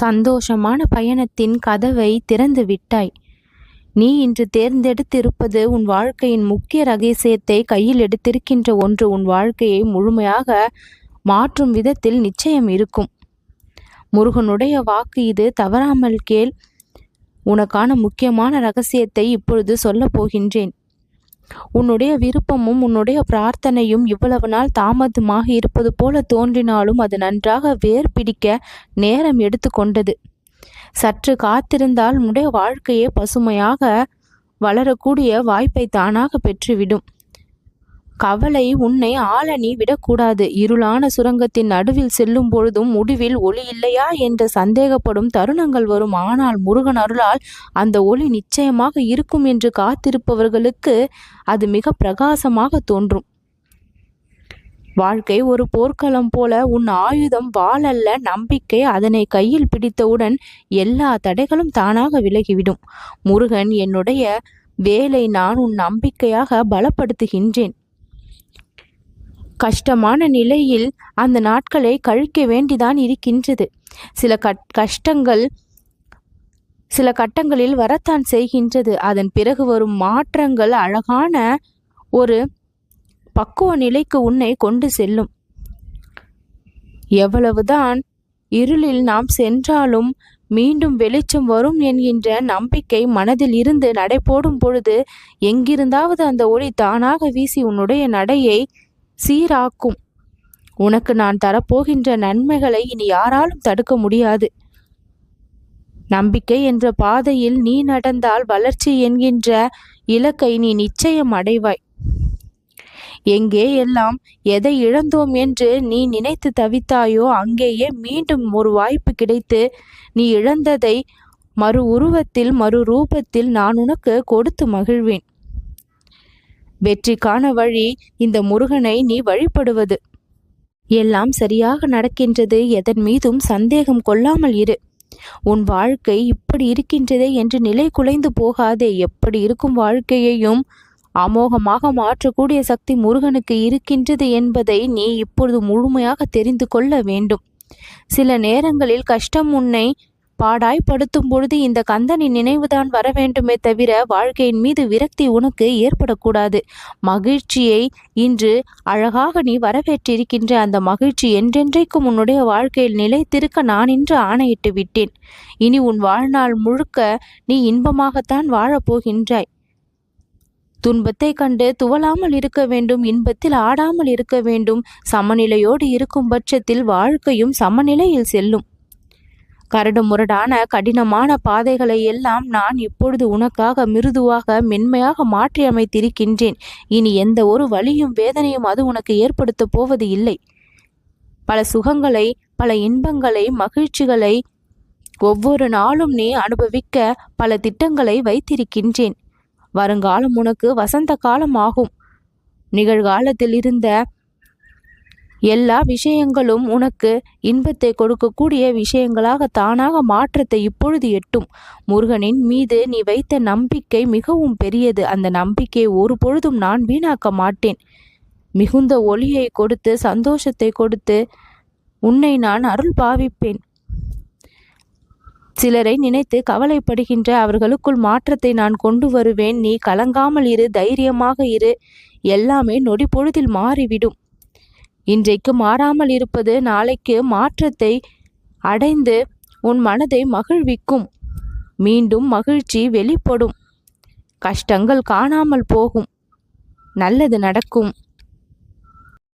சந்தோஷமான பயணத்தின் கதவை திறந்து விட்டாய். நீ இன்று தேர்ந்தெடுத்திருப்பது உன் வாழ்க்கையின் முக்கிய ரகசியத்தை கையில் எடுத்திருக்கின்ற ஒன்று. உன் வாழ்க்கையை முழுமையாக மாற்றும் விதத்தில் நிச்சயம் இருக்கும். முருகனுடைய வாக்கு இது. தவறாமல் கேள். உனக்கான முக்கியமான ரகசியத்தை இப்பொழுது சொல்லப் போகின்றேன். உன்னுடைய விருப்பமும் உன்னுடைய பிரார்த்தனையும் இவ்வளவு நாள் தாமதமாக இருப்பது போல தோன்றினாலும் அது நன்றாக வேர் பிடிக்க நேரம் எடுத்துக்கொண்டது சற்று காத்திருந்தால் உன்னுடைய வாழ்க்கையே பசுமையாக வளரக்கூடிய வாய்ப்பை தானாக பெற்றுவிடும். கவலை உன்னை ஆளணி விடக்கூடாது. இருளான சுரங்கத்தின் நடுவில் செல்லும் பொழுதும் முடிவில் ஒளி இல்லையா என்று சந்தேகப்படும் தருணங்கள் வரும். ஆனால் முருகன் அருளால் அந்த ஒளி நிச்சயமாக இருக்கும் என்று காத்திருப்பவர்களுக்கு அது மிக பிரகாசமாக தோன்றும். வாழ்க்கை ஒரு போர்க்களம் போல உன் ஆயுதம் வாழல்ல நம்பிக்கை அதனை கையில் பிடித்தவுடன் எல்லா தடைகளும் தானாக விலகிவிடும். முருகன் என்னுடைய வேலை நான் உன் நம்பிக்கையாக பலப்படுத்துகின்றேன். கஷ்டமான நிலையில் அந்த நாட்களை கழிக்க வேண்டிதான் இருக்கின்றது. சில கட் கஷ்டங்கள் சில கட்டங்களில் வரத்தான் செய்கின்றது. அதன் பிறகு வரும் மாற்றங்கள் அழகான ஒரு பக்குவ நிலைக்கு உன்னை கொண்டு செல்லும். எவ்வளவுதான் இருளில் நாம் சென்றாலும் மீண்டும் வெளிச்சம் வரும் என்கின்ற நம்பிக்கை மனதில் இருந்து நடை போடும் பொழுது எங்கிருந்தாவது அந்த ஒளி தானாக வீசி உன்னுடைய நடையை சீராக்கும். உனக்கு நான் தரப்போகின்ற நன்மைகளை இனி யாராலும் தடுக்க முடியாது. நம்பிக்கை என்ற பாதையில் நீ நடந்தால் வளர்ச்சி என்கின்ற இலக்கை நீ நிச்சயம் அடைவாய். எங்கே எல்லாம் எதை இழந்தோம் என்று நீ நினைத்து தவித்தாயோ அங்கேயே மீண்டும் ஒரு வாய்ப்பு கிடைத்து நீ இழந்ததை மறு உருவத்தில் மறு ரூபத்தில் நான் உனக்கு கொடுத்து மகிழ்வேன். வெற்றிக்கான வழி இந்த முருகனை நீ வழிபடுவது. எல்லாம் சரியாக நடக்கின்றது எதன் மீதும் சந்தேகம் கொள்ளாமல் இரு. உன் வாழ்க்கை இப்படி இருக்கின்றதே என்று நிலை குலைந்து போகாதே. எப்படி இருக்கும் வாழ்க்கையையும் அமோகமாக மாற்றக்கூடிய சக்தி முருகனுக்கு இருக்கின்றது என்பதை நீ இப்பொழுது முழுமையாக தெரிந்து கொள்ள வேண்டும். சில நேரங்களில் கஷ்டம் உன்னை பாடாய்படுத்தும் பொழுது இந்த கந்தனின் நினைவுதான் வர வேண்டுமே தவிர வாழ்க்கையின் மீது விரக்தி உனக்கு ஏற்படக்கூடாது. மகிழ்ச்சியை இன்று அழகாக நீ வரவேற்றிருக்கின்ற அந்த மகிழ்ச்சி என்றென்றைக்கும் உன்னுடைய வாழ்க்கையில் நிலைத்திருக்க நான் இன்று ஆணையிட்டு விட்டேன். இனி உன் வாழ்நாள் முழுக்க நீ இன்பமாகத்தான் வாழப்போகின்றாய். துன்பத்தை கண்டு துவளாமல் இருக்க வேண்டும் இன்பத்தில் ஆடாமல் இருக்க வேண்டும். சமநிலையோடு இருக்கும் பட்சத்தில் வாழ்க்கையும் சமநிலையில் செல்லும். கரடு முரடான கடினமான பாதைகளை எல்லாம் நான் இப்பொழுது உனக்காக மிருதுவாக மென்மையாக மாற்றி அமைத்திருக்கின்றேன். இனி எந்த ஒரு வழியும் வேதனையும் அது உனக்கு ஏற்படுத்தப் போவது இல்லை. பல சுகங்களை பல இன்பங்களை மகிழ்ச்சிகளை ஒவ்வொரு நாளும் நீ அனுபவிக்க பல திட்டங்களை வைத்திருக்கின்றேன். வருங்காலம் உனக்கு வசந்த காலம் ஆகும். நிகழ்காலத்தில் இருந்த எல்லா விஷயங்களும் உனக்கு இன்பத்தை கொடுக்கக்கூடிய விஷயங்களாக தானாக மாற்றத்தை இப்பொழுது எட்டும். முருகனின் மீது நீ வைத்த நம்பிக்கை மிகவும் பெரியது. அந்த நம்பிக்கையை ஒரு பொழுதும் நான் வீணாக்க மாட்டேன். மிகுந்த ஒளியை கொடுத்து சந்தோஷத்தை கொடுத்து உன்னை நான் அருள் பாவிப்பேன். சிலரை நினைத்து கவலைப்படுகின்ற அவர்களுக்குள் மாற்றத்தை நான் கொண்டு வருவேன். நீ கலங்காமல் இரு தைரியமாக இரு. எல்லாமே நொடி பொழுதில் மாறிவிடும். இன்றைக்கு மாறாமல் இருப்பது நாளைக்கு மாற்றத்தை அடைந்து உன் மனதை மகிழ்விக்கும். மீண்டும் மகிழ்ச்சி வெளிப்படும். கஷ்டங்கள் காணாமல் போகும். நல்லது நடக்கும்.